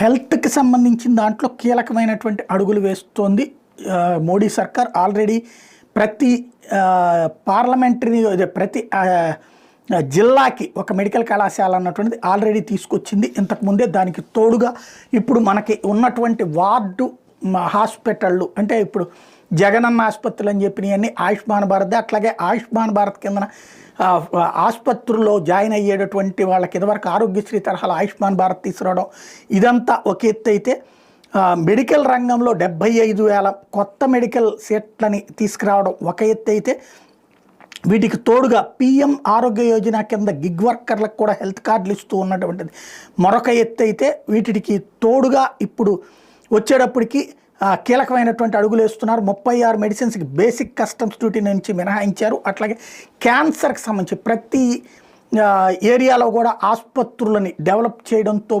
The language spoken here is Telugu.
హెల్త్కి సంబంధించిన దాంట్లో కీలకమైనటువంటి అడుగులు వేస్తోంది. మోడీ సర్కార్ ఆల్రెడీ ప్రతి పార్లమెంటరీ అదే ప్రతి జిల్లాకి ఒక మెడికల్ కళాశాల అన్నటువంటిది ఆల్రెడీ తీసుకొచ్చింది. ఇంతకుముందే దానికి తోడుగా ఇప్పుడు మనకి ఉన్నటువంటి వార్డు హాస్పిటళ్ళు. అంటే ఇప్పుడు జగనన్న ఆసుపత్రులు అని చెప్పినవన్నీ ఆయుష్మాన్ భారత్ అట్లాగే ఆయుష్మాన్ భారత్ కిందన ఆసుపత్రుల్లో జాయిన్ అయ్యేటటువంటి వాళ్ళకి ఇదివరకు ఆరోగ్యశ్రీ తరహాలో ఆయుష్మాన్ భారత్ తీసుకురావడం ఇదంతా ఒక ఎత్తు అయితే మెడికల్ రంగంలో డెబ్బై ఐదు వేల కొత్త మెడికల్ సీట్లని తీసుకురావడం ఒక ఎత్తు అయితే వీటికి తోడుగా పిఎం ఆరోగ్య యోజన కింద గిగ్ వర్కర్లకు కూడా హెల్త్ కార్డులు ఇస్తూ ఉన్నటువంటిది. మరొక ఎత్తు అయితే వీటికి తోడుగా ఇప్పుడు వచ్చేటప్పటికి కీలకమైనటువంటి అడుగులు వేస్తున్నారు. ముప్పై ఆరు మెడిసిన్స్కి బేసిక్ కస్టమ్స్ డ్యూటీ నుంచి మినహాయించారు. అట్లాగే క్యాన్సర్కి సంబంధించి ప్రతి ఏరియాలో కూడా ఆసుపత్రులని డెవలప్ చేయడంతో